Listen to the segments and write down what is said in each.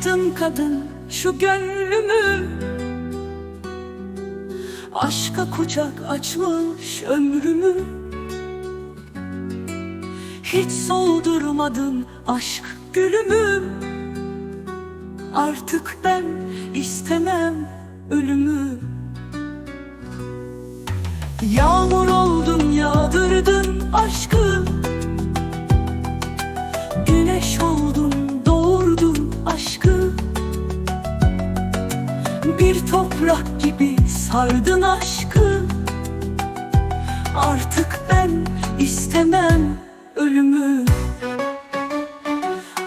yaptın kadın şu gönlümü. Aşka kucak açmış ömrümü. Hiç soğudurmadın aşk gülümü. Artık ben istemem ölümü. Yağmur oldun yağdırdın aşkı toprak gibi sardın aşkı. Artık ben istemem ölümü.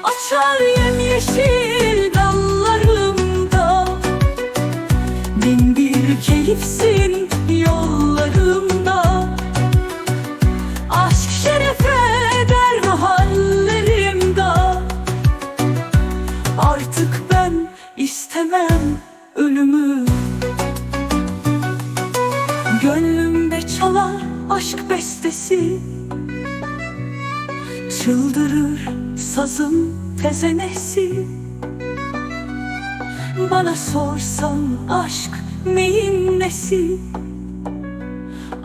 Açar yemyeşil dallarımda. Bin bir keyifsin yollarımda bestesi Çıldırır sazın tezenesi. Bana sorsan aşk neyin nesi?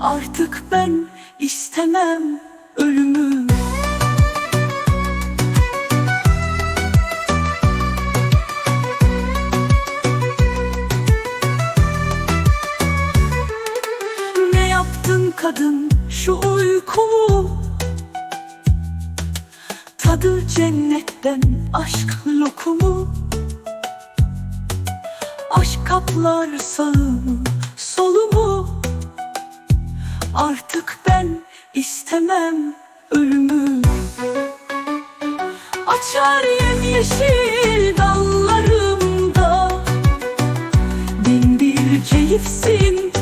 Artık ben istemem ölümü. Ne yaptın kadın şu uykumu Tadı cennetten aşk lokumu. Aşk kaplar sağımı solumu. Artık ben istemem ölümü. Açar yemyeşil dallarımda. Bin bir keyifsin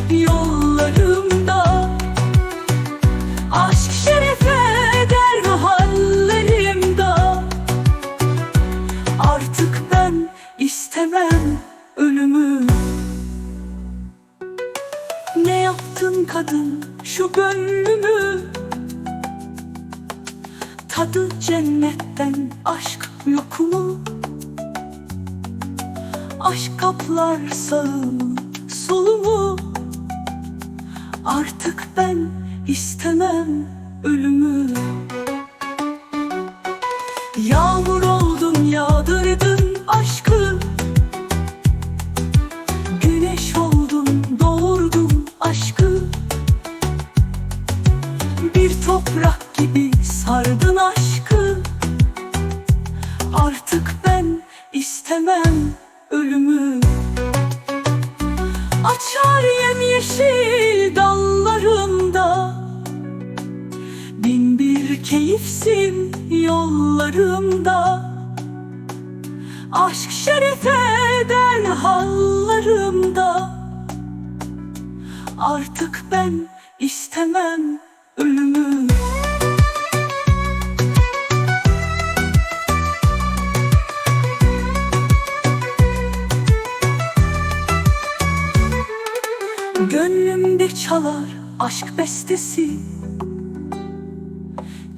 Yaptın kadın şu gönlümü. Tadı cennetten aşk yokumu Aşk kaplar sağımı solumu Artık ben istemem ölümü toprak gibi sardın aşkı. Artık ben istemem ölümü. Açar yemyeşil dallarımda. Bin bir keyifsin yollarımda. Aşk şerefe eder hallarımda. Artık ben istemem ölümü Gönlümde çalar aşk bestesi.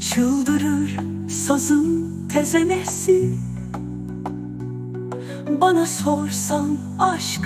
Çıldırır sazın tezenesi. Bana sorsan aşk